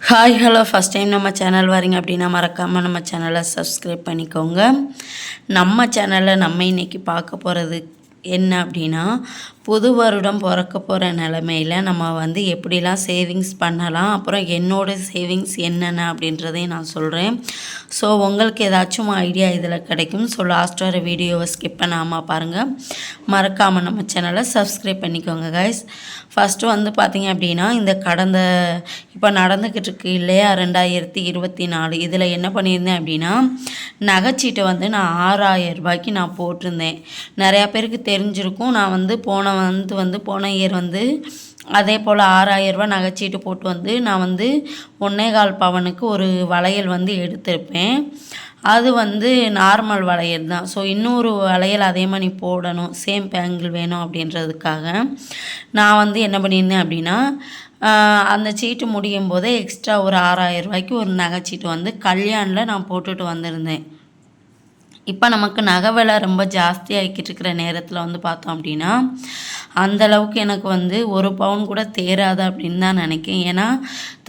Hi hello first time நம்ம channel வரீங்க அப்படின்னா மறக்காமல் நம்ம சேனலை சப்ஸ்கிரைப் பண்ணிக்கோங்க. நம்ம சேனலில் நம்ம இன்றைக்கி பார்க்க போகிறது என்ன அப்படின்னா புது வருடம் பிறக்க போகிற நிலமையில் நம்ம வந்து எப்படிலாம் சேவிங்ஸ் பண்ணலாம் அப்புறம் என்னோடய சேவிங்ஸ் என்னென்ன அப்படின்றதையும் நான் சொல்கிறேன் ஸோ உங்களுக்கு ஏதாச்சும் ஐடியா இதில் கிடைக்கும். ஸோ லாஸ்ட் வர வீடியோவை ஸ்கிப் பண்ணாமல் பாருங்கள் மறக்காமல் நம்ம சேனலை சப்ஸ்கிரைப் பண்ணிக்கோங்க கைஸ் ஃபஸ்ட்டு வந்து பார்த்தீங்க அப்படின்னா இந்த கடந்த இப்போ நடந்துக்கிட்டு இருக்கு இல்லையா ரெண்டாயிரத்தி இருபத்தி நாலு. இதில் என்ன பண்ணியிருந்தேன் அப்படின்னா நகைச்சீட்டை வந்து நான் ஆறாயிரம் ரூபாய்க்கு நான் போட்டிருந்தேன். நிறையா பேருக்கு தெரிஞ்சிருக்கும். நான் வந்து போன வந்து வந்து போன இயர் வந்து அதே போல் ஆறாயிரரூபா நகைச்சீட்டு போட்டு வந்து நான் வந்து ஒன்னே கால் பவனுக்கு ஒரு வளையல் வந்து எடுத்திருப்பேன். அது வந்து நார்மல் வளையல் தான். ஸோ இன்னொரு வளையல் அதே மாதிரி போடணும். சேம் பேங்கிள் வேணும் அப்படின்றதுக்காக நான் வந்து என்ன பண்ணியிருந்தேன் அப்படின்னா அந்த சீட்டு முடியும் போதே எக்ஸ்ட்ரா ஒரு ஆறாயிரம் ரூபாய்க்கு ஒரு நகைச்சீட்டு வந்து கல்யாணில் நான் போட்டுட்டு வந்திருந்தேன். இப்போ நமக்கு நகை விலை ரொம்ப ஜாஸ்தியாகிக்கிட்டு இருக்கிற நேரத்தில் வந்து பார்த்தோம் அப்படின்னா அந்த அளவுக்கு எனக்கு வந்து ஒரு பவுன் கூட தேராது அப்படின்னு தான் நினைக்கிறேன். ஏன்னா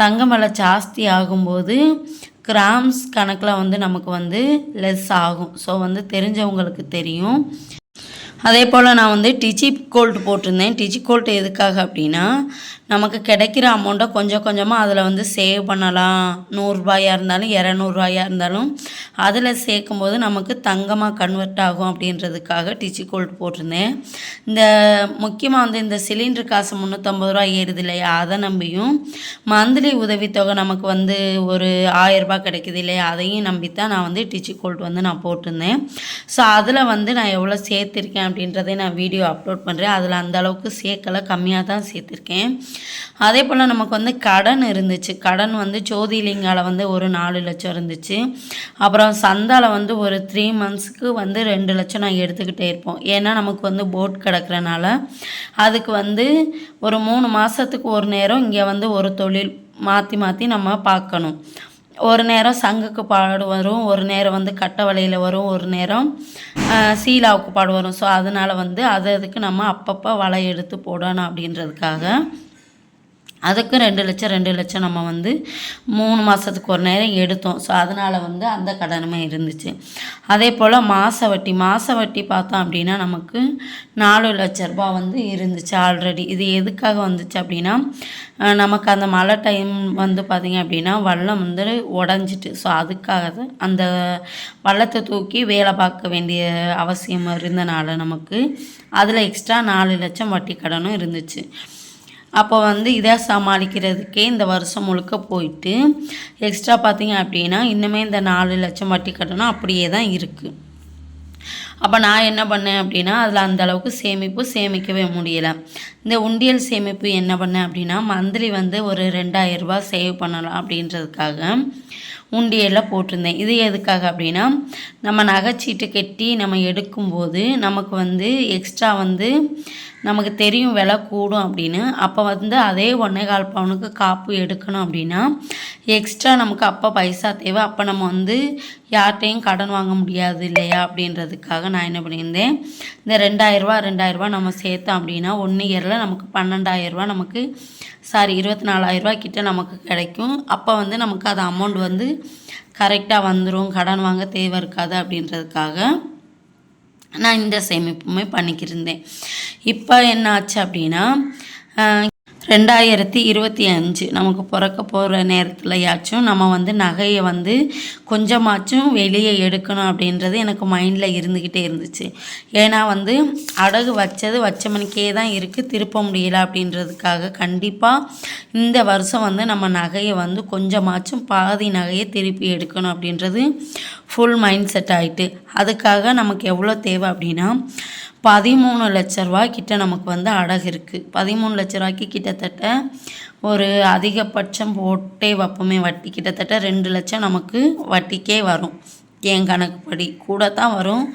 தங்கம் விலை ஜாஸ்தி ஆகும்போது கிராம்ஸ் கணக்கில் வந்து நமக்கு வந்து லெஸ் ஆகும். ஸோ வந்து தெரிஞ்சவங்களுக்கு தெரியும். அதே போல் நான் வந்து டிச்சி கோல்டு போட்டிருந்தேன். டிச்சி கோல்டு எதுக்காக அப்படின்னா நமக்கு கிடைக்கிற அமௌண்ட்டை கொஞ்சம் கொஞ்சமாக அதில் வந்து சேவ் பண்ணலாம். நூறுரூபாயாக இருந்தாலும் இரநூறுவாயாக இருந்தாலும் அதில் சேர்க்கும்போது நமக்கு தங்கமாக கன்வெர்ட் ஆகும் அப்படின்றதுக்காக டிச்சி கோல்டு போட்டிருந்தேன். இந்த முக்கியமாக வந்து இந்த சிலிண்டர் காசு முந்நூற்றம்பது ரூபா ஏறுது இல்லையா? அதை நம்பியும் மந்த்லி உதவித்தொகை நமக்கு வந்து ஒரு ஆயரரூபா கிடைக்குது இல்லையா? அதையும் நம்பி தான் நான் வந்து டிச்சி கோல்டு வந்து நான் போட்டிருந்தேன். ஸோ அதில் வந்து நான் எவ்வளோ சேர்த்துருக்கேன் அப்படின்றதே நான் வீடியோ அப்லோட் பண்ணுறேன் அதில் அந்த அளவுக்கு சேர்க்கலை கம்மியாக தான் சேர்த்துருக்கேன். அதே போல் நமக்கு வந்து கடன் இருந்துச்சு. கடன் வந்து ஜோதிலிங்கால வந்து ஒரு நாலு லட்சம் இருந்துச்சு. அப்புறம் சந்தால வந்து ஒரு த்ரீ மந்த்ஸ்க்கு வந்து ரெண்டு லட்சம் நான் எடுத்துக்கிட்டே இருப்போம். ஏன்னா நமக்கு வந்து போட் கிடக்கிறனால அதுக்கு வந்து ஒரு மூணு மாதத்துக்கு ஒரு நேரம் இங்கே வந்து ஒரு தொழில் மாற்றி மாற்றி நம்ம பார்க்கணும். ஒரு நேரம் சங்குக்கு பாடு வரும் ஒரு நேரம் வந்து கட்ட வலையில் வரும் ஒரு நேரம் சீலாவுக்கு பாடு வரும். ஸோ அதனால் வந்து அது அதுக்கு நம்ம அப்பப்போ வலை எடுத்து போடணும் அப்படின்றதுக்காக. அதுக்கு ரெண்டு லட்சம் ரெண்டு லட்சம் நம்ம வந்து மூணு மாதத்துக்கு ஒரு நேரம் எடுத்தோம். ஸோ அதனால் வந்து அந்த கடனுமே இருந்துச்சு. அதே போல் மாத வட்டி மாத வட்டி பார்த்தோம் அப்படின்னா நமக்கு நாலு லட்ச ரூபாய் வந்து இருந்துச்சு ஆல்ரெடி இது எதுக்காக வந்துச்சு அப்படின்னா நமக்கு அந்த மழை டைம் வந்து பார்த்திங்க அப்படின்னா வல்லம் வந்து உடஞ்சிட்டு. ஸோ அதுக்காக அந்த வள்ளத்தை தூக்கி வேலை பார்க்க வேண்டிய அவசியம் இருந்தனால நமக்கு அதில் எக்ஸ்ட்ரா நாலு லட்சம் வட்டி கடனும் இருந்துச்சு. அப்போ வந்து இதை சமாளிக்கிறதுக்கே இந்த வருஷம் முழுக்க போயிட்டு எக்ஸ்ட்ரா பார்த்தீங்க அப்படின்னா இன்னுமே இந்த நாலு லட்சம் வட்டி கட்டணும் அப்படியே தான் இருக்குது அப்போ நான் என்ன பண்ணேன் அப்படின்னா அதில் அந்த அளவுக்கு சேமிப்பு சேமிக்கவே முடியலை. இந்த உண்டியல் சேமிப்பு என்ன பண்ணேன் அப்படின்னா மந்த்லி வந்து ஒரு ரெண்டாயிரரூபா சேவ் பண்ணலாம் அப்படின்றதுக்காக உண்டியலில் போட்டிருந்தேன். இது எதுக்காக அப்படின்னா நம்ம நகைச்சீட்டு கட்டி நம்ம எடுக்கும்போது நமக்கு வந்து எக்ஸ்ட்ரா வந்து நமக்கு தெரியும் விலை கூடும் அப்படின்னு. அப்போ வந்து அதே ஒன்றே கால் பவுனுக்கு காப்பு எடுக்கணும் அப்படின்னா எக்ஸ்ட்ரா நமக்கு அப்போ பைசா தேவை. அப்போ நம்ம வந்து யார்கிட்டையும் கடன் வாங்க முடியாது இல்லையா அப்படின்றதுக்காக நான் என்ன பண்ணியிருந்தேன் இந்த ரெண்டாயிரரூவா ரெண்டாயிரரூவா நம்ம சேர்த்தோம் அப்படின்னா ஒன் இயரில் நமக்கு பன்னெண்டாயிரரூவா நமக்கு சாரி இருபத்தி நாலாயிரரூவா கிட்ட நமக்கு கிடைக்கும். அப்போ வந்து நமக்கு அது அமௌண்ட் வந்து கரெக்டாக வந்துடும் கடன் வாங்க தேவை இருக்காது அப்படின்றதுக்காக. நான் இந்த சேமிப்புமே பண்ணிக்கிருந்தேன். இப்போ என்ன ஆச்சு அப்படின்னா ரெண்டாயிரத்தி இருபத்தி அஞ்சு நமக்கு பிறக்க போகிற நேரத்துலயாச்சும் நம்ம வந்து நகையை வந்து கொஞ்சமாச்சும் வெளியே எடுக்கணும் அப்படின்றது எனக்கு மைண்டில் இருந்துக்கிட்டே இருந்துச்சு. ஏன்னா வந்து அடகு வச்சது வச்ச மணிக்கே தான் இருக்குது திருப்ப முடியல அப்படின்றதுக்காக கண்டிப்பாக இந்த வருஷம் வந்து நம்ம நகையை வந்து கொஞ்சமாச்சும் பாதி நகையை திருப்பி எடுக்கணும் அப்படின்றது ஃபுல் மைண்ட் செட் ஆகிட்டு அதுக்காக நமக்கு எவ்வளோ தேவை அப்படின்னா பதிமூணு லட்ச ரூபா கிட்ட நமக்கு வந்து அடகு இருக்குது பதிமூணு லட்ச ரூபாய்க்கு கிட்டத்தட்ட ஒரு அதிகபட்சம் போட்டே வைப்போமே வட்டி. கிட்டத்தட்ட ரெண்டு லட்சம் நமக்கு வட்டிக்கே வரும். என் கணக்குப்படி கூட தான் வரும்.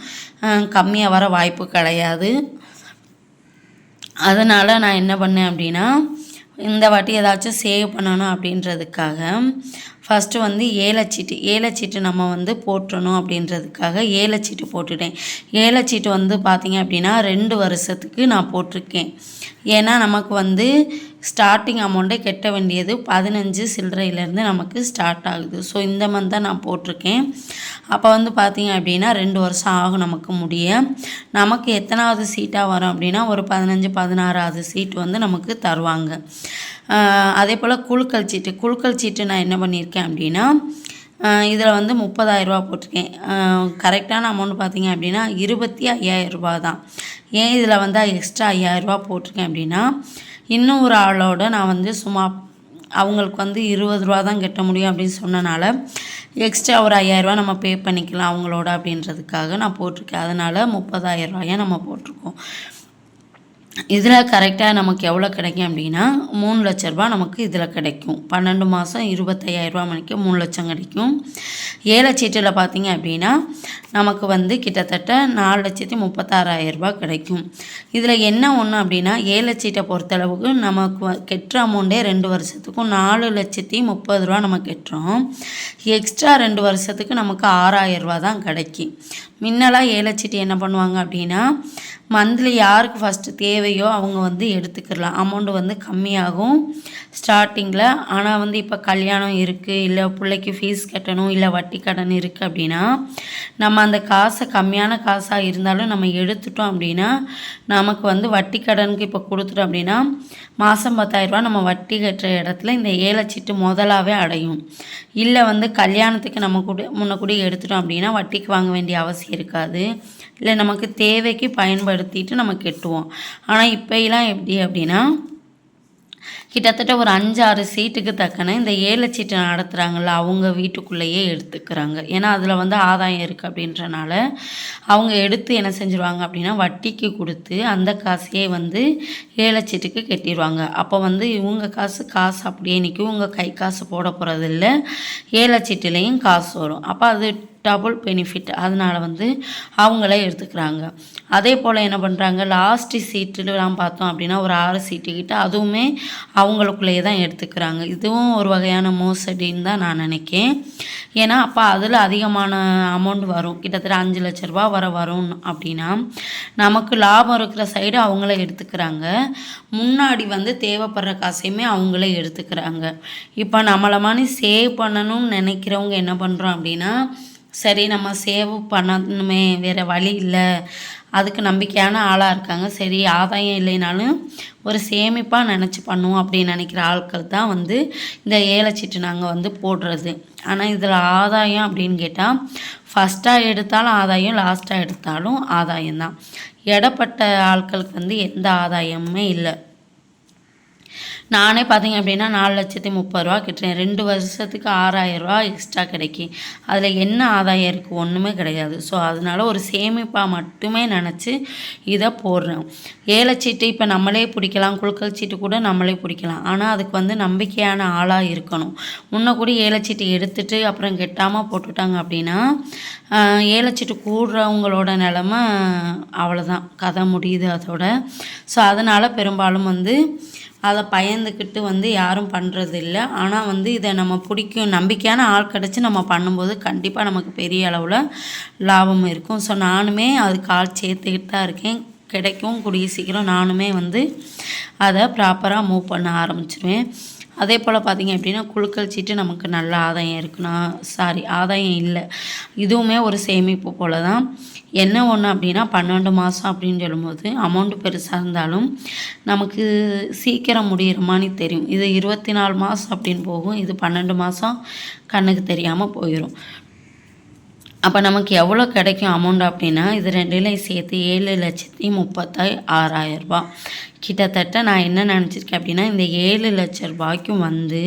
கம்மியாக வர வாய்ப்பு கிடையாது. அதனால் நான் என்ன பண்ணேன் அப்படின்னா இந்த வாட்டி ஏதாச்சும் சேவ் பண்ணணும் அப்படின்றதுக்காக ஃபஸ்ட்டு வந்து ஏலச்சீட்டு ஏலச்சீட்டு நம்ம வந்து போட்டணும் அப்படின்றதுக்காக ஏலச்சீட்டு போட்டுட்டேன். ஏலச்சீட்டு வந்து பார்த்திங்க அப்படின்னா ரெண்டு வருஷத்துக்கு நான் போட்டிருக்கேன். ஏன்னா நமக்கு வந்து ஸ்டார்டிங் அமௌண்ட்டே கெட்ட வேண்டியது பதினஞ்சு சில்லறையிலேருந்து நமக்கு ஸ்டார்ட் ஆகுது. ஸோ இந்த மந்த் தான் நான் போட்டிருக்கேன். அப்போ வந்து பார்த்திங்க அப்படின்னா ரெண்டு வருஷம் ஆகும் நமக்கு முடிய. நமக்கு எத்தனாவது சீட்டாக வரும் அப்படின்னா ஒரு பதினஞ்சு பதினாறாவது சீட் வந்து நமக்கு தருவாங்க. அதே போல் குழுக்கள் சீட்டு. குழுக்கள் சீட்டு நான் என்ன பண்ணியிருக்கேன் அப்படின்னா இதில் வந்து முப்பதாயிரரூபா போட்டிருக்கேன். கரெக்டான அமௌண்ட் பார்த்தீங்க அப்படின்னா இருபத்தி ஐயாயிரரூபா தான். ஏன் இதில் வந்து எக்ஸ்ட்ரா ஐயாயிரரூபா போட்டிருக்கேன் அப்படின்னா இன்னும் ஒரு ஆளோட நான் வந்து சும்மா அவங்களுக்கு வந்து இருபது ரூபா தான் கட்ட முடியும் அப்படின்னு சொன்னனால எக்ஸ்ட்ரா ஒரு ஐயாயிரரூபா நம்ம பே பண்ணிக்கலாம் அவங்களோட அப்படின்றதுக்காக நான் போட்டிருக்கேன். அதனால் முப்பதாயிரரூபாயை நம்ம போட்டிருக்கோம். இதில் கரெக்டாக நமக்கு எவ்வளோ கிடைக்கும் அப்படின்னா மூணு லட்ச ரூபா நமக்கு இதில் கிடைக்கும். பன்னெண்டு மாதம் இருபத்தையாயிரரூபா மணிக்கு மூணு லட்சம் கிடைக்கும். ஏலச்சீட்டில் பார்த்தீங்க அப்படின்னா நமக்கு வந்து கிட்டத்தட்ட நாலு லட்சத்தி முப்பத்தாறாயிரரூபா கிடைக்கும். இதில் என்ன ஒன்று அப்படின்னா ஏலச்சீட்டை பொறுத்தளவுக்கு நமக்கு கெட்டுற அமௌண்ட்டே ரெண்டு வருஷத்துக்கும் நாலு லட்சத்தி முப்பது ரூபா நம்ம கெட்டுறோம். எக்ஸ்ட்ரா ரெண்டு வருஷத்துக்கு நமக்கு ஆறாயிரரூபா தான் கிடைக்கும். முன்னெல்லாம் ஏலச்சீட்டு என்ன பண்ணுவாங்க அப்படின்னா மந்த்லி யாருக்கு ஃபஸ்ட்டு தேவையோ அவங்க வந்து எடுத்துக்கிடலாம். அமௌண்ட்டு வந்து கம்மியாகும் ஸ்டார்டிங்கில் ஆனால் வந்து இப்போ கல்யாணம் இருக்குது இல்லை பிள்ளைக்கு ஃபீஸ் கட்டணும் இல்லை வட்டி கடன் இருக்குது அப்படின்னா நம்ம அந்த காசை கம்மியான காசாக இருந்தாலும் நம்ம எடுத்துட்டோம் அப்படின்னா நமக்கு வந்து வட்டி கடனுக்கு இப்போ கொடுத்துட்டோம் அப்படின்னா மாதம் பத்தாயிரரூபா நம்ம வட்டி கட்டுற இடத்துல இந்த ஏலச்சீட்டு முதலாகவே அடையும். இல்லை வந்து கல்யாணத்துக்கு நம்ம கூட முன்னக்கூடி எடுத்துட்டோம் அப்படின்னா வட்டிக்கு வாங்க வேண்டிய அவசியம் இருக்காது. இல்லை நமக்கு தேவைக்கு பயன்படுத்திட்டு நம்ம கெட்டுவோம். ஆனால் இப்போலாம் எப்படி அப்படின்னா கிட்டத்தட்ட ஒரு அஞ்சாறு சீட்டுக்கு தக்கன இந்த ஏழை சீட்டு நடத்துகிறாங்கல்ல அவங்க வீட்டுக்குள்ளேயே எடுத்துக்கிறாங்க. ஏன்னா அதில் வந்து ஆதாயம் இருக்குது அப்படின்றனால அவங்க எடுத்து என்ன செஞ்சுருவாங்க அப்படின்னா வட்டிக்கு கொடுத்து அந்த காசையே வந்து ஏலச்சீட்டுக்கு கட்டிடுவாங்க அப்போ வந்து இவங்க காசு காசு அப்படியே நிற்கும். உங்கள் கை காசு போட போகிறதில்ல ஏலச்சீட்டுலேயும் காசு வரும். அப்போ அது டபுள் பெனிஃபிட் அதனால் வந்து அவங்களே எடுத்துக்கிறாங்க. அதே போல் என்ன பண்ணுறாங்க லாஸ்ட்டு சீட்டுலாம் பார்த்தோம் அப்படின்னா ஒரு ஆறு சீட்டுக்கிட்ட அதுவுமே அவங்களுக்குள்ளேயே தான் எடுத்துக்கிறாங்க. இதுவும் ஒரு வகையான மோசடின்னு தான் நான் நினைக்கேன். ஏன்னா அப்போ அதில் அதிகமான அமௌண்ட் வரும். கிட்டத்தட்ட அஞ்சு லட்ச ரூபா வர வரும் அப்படின்னா நமக்கு லாபம் இருக்கிற சைடு அவங்களே எடுத்துக்கிறாங்க. முன்னாடி வந்து தேவைப்படுற காசையுமே அவங்களே எடுத்துக்கிறாங்க. இப்போ நம்மளை மாதிரி சேவ் பண்ணணும்னு நினைக்கிறவங்க என்ன பண்ணுறோம் அப்படின்னா சரி நம்ம சேவ் பண்ணணுமே வேறு வழி இல்லை. அதுக்கு நம்பிக்கையான ஆளாக இருக்காங்க. சரி ஆதாயம் இல்லைனாலும் ஒரு சேமிப்பாக நினச்சி பண்ணுவோம் அப்படின்னு நினைக்கிற ஆட்கள் தான் வந்து இந்த ஏலச்சீட்டு நாங்கள் வந்து போடுறது. ஆனால் இதில் ஆதாயம் அப்படின்னு கேட்டால் ஃபஸ்ட்டாக எடுத்தாலும் ஆதாயம் லாஸ்ட்டாக எடுத்தாலும் ஆதாயம் தான். இடப்பட்ட ஆட்களுக்கு வந்து எந்த ஆதாயமுமே இல்லை. நானே பார்த்தீங்க அப்படின்னா நாலு லட்சத்தி முப்பது ரூபா கட்டுறேன். ரெண்டு வருஷத்துக்கு ஆறாயிரரூவா எக்ஸ்ட்ரா கிடைக்கி அதில் என்ன ஆதாயம் இருக்குது ஒன்றுமே கிடையாது. ஸோ அதனால ஒரு சேமிப்பாக மட்டுமே நினச்சி இதை போடுறேன். ஏலச்சீட்டு இப்போ நம்மளே பிடிக்கலாம். குழுக்கள் சீட்டு கூட நம்மளே பிடிக்கலாம். ஆனால் அதுக்கு வந்து நம்பிக்கையான ஆளாக இருக்கணும். முன்ன கூட ஏலச்சீட்டு எடுத்துட்டு அப்புறம் கெட்டாமல் போட்டுட்டாங்க அப்படின்னா ஏலச்சீட்டு கூடுறவங்களோட நிலமை அவ்வளோதான் கதை முடியுது அதோட. ஸோ அதனால் பெரும்பாலும் வந்து அதை பயந்துக்கிட்டு வந்து யாரும் பண்ணுறது இல்லை. ஆனால் வந்து இதை நம்ம பிடிக்கும் நம்பிக்கையான ஆள் கிடச்சி நம்ம பண்ணும்போது கண்டிப்பாக நமக்கு பெரிய அளவில் லாபம் இருக்கும். ஸோ நானுமே அதுக்கு ஆள் சேர்த்துக்கிட்டு தான் இருக்கேன். கிடைக்கும் கூடிய சீக்கிரம் நானுமே வந்து அதை ப்ராப்பராக மூவ் பண்ண ஆரம்பிச்சிருவேன். அதே போல் பார்த்திங்க அப்படின்னா குழுக்கள் சீட்டு நமக்கு நல்ல ஆதாயம் இருக்குன்னா சாரி ஆதாயம் இல்லை. இதுவுமே ஒரு சேமிப்பு போல தான் என்ன ஒன்று அப்படின்னா பன்னெண்டு மாதம் அப்படின்னு சொல்லும்போது அமௌண்ட்டு பெருசாக இருந்தாலும் நமக்கு சீக்கிரம் முடியிற தெரியும். இது இருபத்தி நாலு மாதம் அப்படின்னு போகும். இது பன்னெண்டு மாதம் கண்ணுக்கு தெரியாமல் போயிடும் அப்போ நமக்கு எவ்வளோ கிடைக்கும் அமௌண்ட் அப்படின்னா இது ரெண்டுலையும் சேர்த்து ஏழு லட்சத்தி முப்பத்தாய் ஆறாயிரரூபா கிட்டத்தட்ட நான் என்ன நினச்சிருக்கேன் அப்படின்னா இந்த ஏழு லட்ச ரூபாய்க்கும் வந்து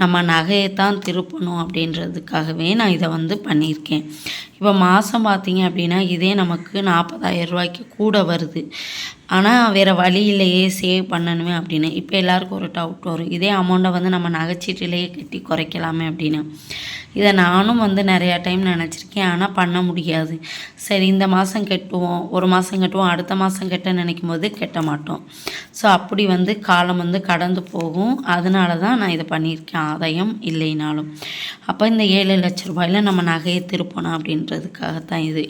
நம்ம நகையை தான் திருப்பணும் அப்படின்றதுக்காகவே நான் இதை வந்து பண்ணியிருக்கேன். இப்போ மாதம் பார்த்தீங்க அப்படின்னா இதே நமக்கு நாற்பதாயிரம் ரூபாய்க்கு கூட வருது. ஆனால் வேறு வழி இல்லையே சேவ் பண்ணணுமே அப்படின்னு. இப்போ எல்லாருக்கும் ஒரு டவுட் வரும். இதே அமௌண்ட்டை வந்து நம்ம நகைச்சீட்டிலேயே கட்டி குறைக்கலாமே அப்படின்னு. இதை நானும் வந்து நிறையா டைம் நினச்சிருக்கேன். ஆனால் பண்ண முடியாது. சரி இந்த மாதம் கட்டுவோம் ஒரு மாதம் கட்டுவோம் அடுத்த மாதம் கட்ட நினைக்கும் போது கட்ட மாட்டோம். ஸோ அப்படி வந்து காலம் வந்து கடந்து போகும். அதனால தான் நான் இதை பண்ணியிருக்கேன். ஆதாயம் இல்லைனாலும். அப்போ இந்த ஏழு லட்ச ரூபாயில் நம்ம நகையை திருப்பணும் அப்படின்றதுக்காகத்தான் இது.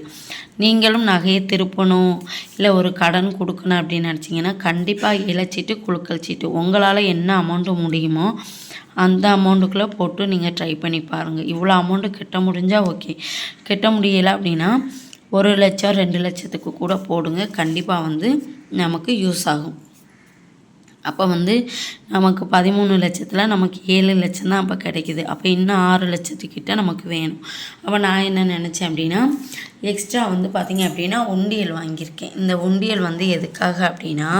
நீங்களும் நகையை திருப்பணும். இல்லை ஒரு கடன் கொடுக்கணும் அப்படின்னு நினச்சிங்கன்னா கண்டிப்பாக இழைச்சிட்டு குழுக்கள் சீட்டு உங்களால் என்ன அமௌண்ட்டு முடியுமோ அந்த அமௌண்ட்டுக்குள்ளே போட்டு நீங்கள் ட்ரை பண்ணி பாருங்கள் இவ்வளோ அமௌண்ட்டு கட்ட முடிஞ்சால் ஓகே கட்ட முடியலை அப்படின்னா ஒரு லட்சம் ரெண்டு லட்சத்துக்கு கூட போடுங்க. கண்டிப்பாக வந்து நமக்கு யூஸ் ஆகும். அப்போ வந்து நமக்கு பதிமூணு லட்சத்தில் நமக்கு ஏழு லட்சம் தான் அப்போ கிடைக்குது. அப்போ இன்னும் ஆறு லட்சத்துக்கிட்ட நமக்கு வேணும். அப்போ நான் என்ன நினச்சேன் அப்படின்னா எக்ஸ்ட்ரா வந்து பார்த்திங்க அப்படின்னா உண்டியல் வாங்கியிருக்கேன். இந்த உண்டியல் வந்து எதுக்காக அப்படின்னா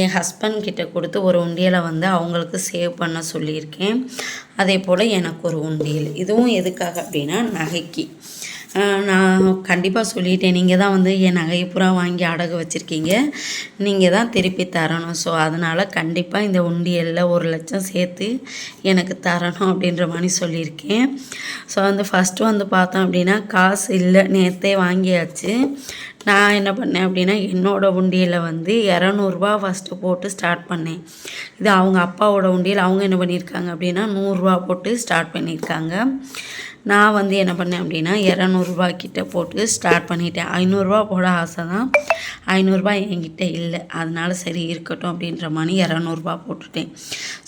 என் ஹஸ்பண்ட் கிட்ட கொடுத்து ஒரு உண்டியலை வந்து அவங்களுக்கு சேவ் பண்ண சொல்லியிருக்கேன். அதே போல் எனக்கு ஒரு உண்டியல். இதுவும் எதுக்காக அப்படின்னா நகைக்கு. நான் கண்டிப்பாக சொல்லிட்டேன். நீங்கள் தான் வந்து என் நகையை பூரா வாங்கி அடகு வச்சுருக்கீங்க. நீங்கள் தான் திருப்பி தரணும். ஸோ அதனால் கண்டிப்பாக இந்த உண்டியலில் ஒரு லட்சம் சேர்த்து எனக்கு தரணும் அப்படின்ற மாதிரி சொல்லியிருக்கேன். ஸோ வந்து ஃபஸ்ட்டு வந்து பார்த்தோம் அப்படின்னா காசு இல்லை நேற்றே வாங்கியாச்சு. நான் என்ன பண்ணேன் அப்படின்னா என்னோடய உண்டியலை வந்து இரநூறுபா ஃபஸ்ட்டு போட்டு ஸ்டார்ட் பண்ணேன். இது அவங்க அப்பாவோட உண்டியல். அவங்க என்ன பண்ணியிருக்காங்க அப்படின்னா நூறுரூவா போட்டு ஸ்டார்ட் பண்ணியிருக்காங்க. நான் வந்து என்ன பண்ணேன் அப்படின்னா இரநூறுபா கிட்டே போட்டு ஸ்டார்ட் பண்ணிட்டேன். ஐநூறுரூவா போட ஆசை தான் ஐநூறுரூபா என்கிட்ட இல்லை. அதனால சரி இருக்கட்டும் அப்படின்ற மாதிரி இரநூறுபா போட்டுட்டேன்.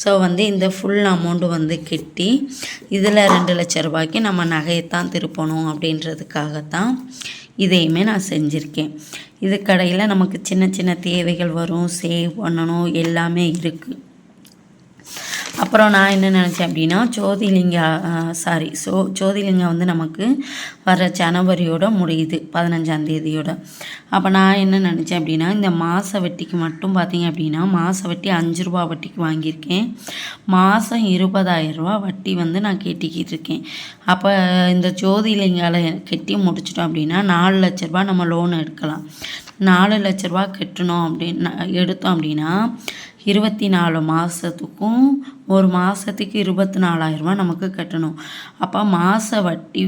ஸோ வந்து இந்த ஃபுல் அமௌண்ட்டு வந்து கெட்டி இதில் ரெண்டு லட்ச ரூபாய்க்கு நம்ம நகையைத்தான் திருப்பணும் அப்படின்றதுக்காகத்தான் இதையுமே நான் செஞ்சுருக்கேன். இது கடையில் நமக்கு சின்ன சின்ன தேவைகள் வரும். சேவ் பண்ணணும். எல்லாமே இருக்குது அப்புறம் நான் என்ன நினச்சேன் அப்படின்னா ஜோதிலிங்கா சாரி சோ ஜோதிலிங்கம் வந்து நமக்கு வர ஜனவரியோட முடியுது பதினஞ்சாம் தேதியோட. அப்போ நான் என்ன நினச்சேன் அப்படின்னா இந்த மாத வட்டிக்கு மட்டும் பார்த்தீங்க அப்படின்னா மாத வட்டி அஞ்சு ரூபா வட்டிக்கு வாங்கியிருக்கேன். மாதம் இருபதாயிரம் ரூபா வட்டி வந்து நான் கட்டிக்கிட்டு இருக்கேன். அப்போ இந்த ஜோதிலிங்கால கட்டி முடிச்சிட்டோம் அப்படின்னா நாலு லட்ச ரூபா நம்ம லோன் எடுக்கலாம். நாலு லட்ச ரூபா கட்டணும் அப்படின்னு எடுத்தோம் அப்படின்னா இருபத்தி நாலு மாதத்துக்கும் ஒரு மாதத்துக்கு இருபத்தி நாலாயிரரூபா நமக்கு கட்டணும். அப்போ மாத வட்டி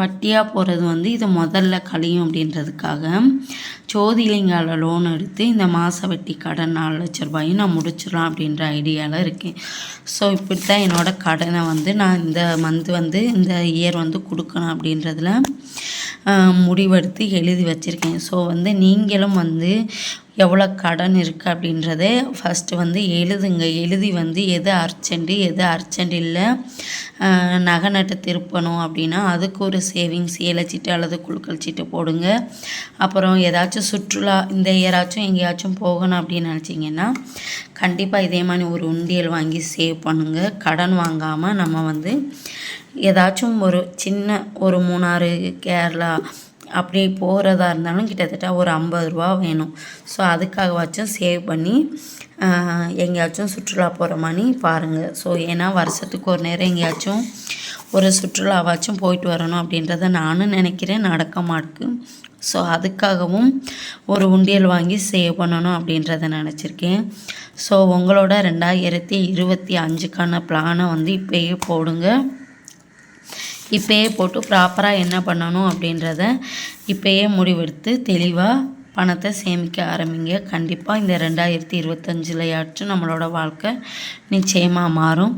வட்டியாக போகிறது வந்து இது முதல்ல கழியும் அப்படின்றதுக்காக ஜோதிலிங்கால லோன் எடுத்து இந்த மாத வட்டி கடன் நாலு லட்ச ரூபாயும் நான் முடிச்சிடலாம் அப்படின்ற ஐடியாவில் இருக்கேன். ஸோ இப்படி தான் என்னோடய கடனை வந்து நான் இந்த மந்த் வந்து இந்த இயர் வந்து கொடுக்கணும் அப்படின்றதுல முடிவெடுத்து எழுதி வச்சுருக்கேன். ஸோ வந்து நீங்களும் வந்து எவ்வளோ கடன் இருக்குது அப்படின்றத ஃபஸ்ட்டு வந்து எழுதுங்க. எழுதி வந்து எது அர்ஜென்ட்டு எது அர்ஜென்ட் இல்லை. நகை நட்டு திருப்பணும் அப்படின்னா அதுக்கு ஒரு சேவிங்ஸ் ஏழை சீட்டு அல்லது குழுக்கள் சீட்டு போடுங்க. அப்புறம் ஏதாச்சும் சுற்றுலா இந்த இயராச்சும் எங்கேயாச்சும் போகணும் அப்படின்னு நினச்சிங்கன்னா கண்டிப்பாக இதே மாதிரி ஒரு உண்டியல் வாங்கி சேவ் பண்ணுங்கள் கடன் வாங்காமல் நம்ம வந்து ஏதாச்சும் ஒரு சின்ன ஒரு மூணாறு கேரளா அப்படி போகிறதா இருந்தாலும் கிட்டத்தட்ட ஒரு ஐம்பது ரூபா வேணும். ஸோ அதுக்காகவாச்சும் சேவ் பண்ணி எங்கேயாச்சும் சுற்றுலா போகிற மாதிரி பாருங்கள் ஸோ ஏன்னா வருஷத்துக்கு ஒரு நேரம் எங்கேயாச்சும் ஒரு சுற்றுலாவாச்சும் போயிட்டு வரணும் அப்படின்றத நானும் நினைக்கிறேன். நடக்க மாட்டேன் ஸோ அதுக்காகவும் ஒரு உண்டியல் வாங்கி சேவ் பண்ணணும் அப்படின்றத நினச்சிருக்கேன். ஸோ உங்களோட ரெண்டாயிரத்தி இருபத்தி அஞ்சுக்கான பிளானை வந்து இப்போயே போடுங்க. இப்போயே போட்டு ப்ராப்பராக என்ன பண்ணணும் அப்படின்றத இப்போயே முடிவெடுத்து தெளிவாக பணத்தை சேமிக்க ஆரம்பிங்க. கண்டிப்பாக இந்த ரெண்டாயிரத்தி இருபத்தஞ்சிலையாச்சும் நம்மளோட வாழ்க்கை நிச்சயமாக மாறும்.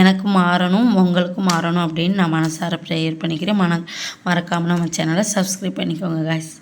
எனக்கு மாறணும் உங்களுக்கும் மாறணும் அப்படின்னு நான் மனசார ப்ரேயர் பண்ணிக்கிறேன். மன மறக்காமல் நம்ம சேனலை சப்ஸ்கிரைப் பண்ணிக்கோங்க காய்ஸ்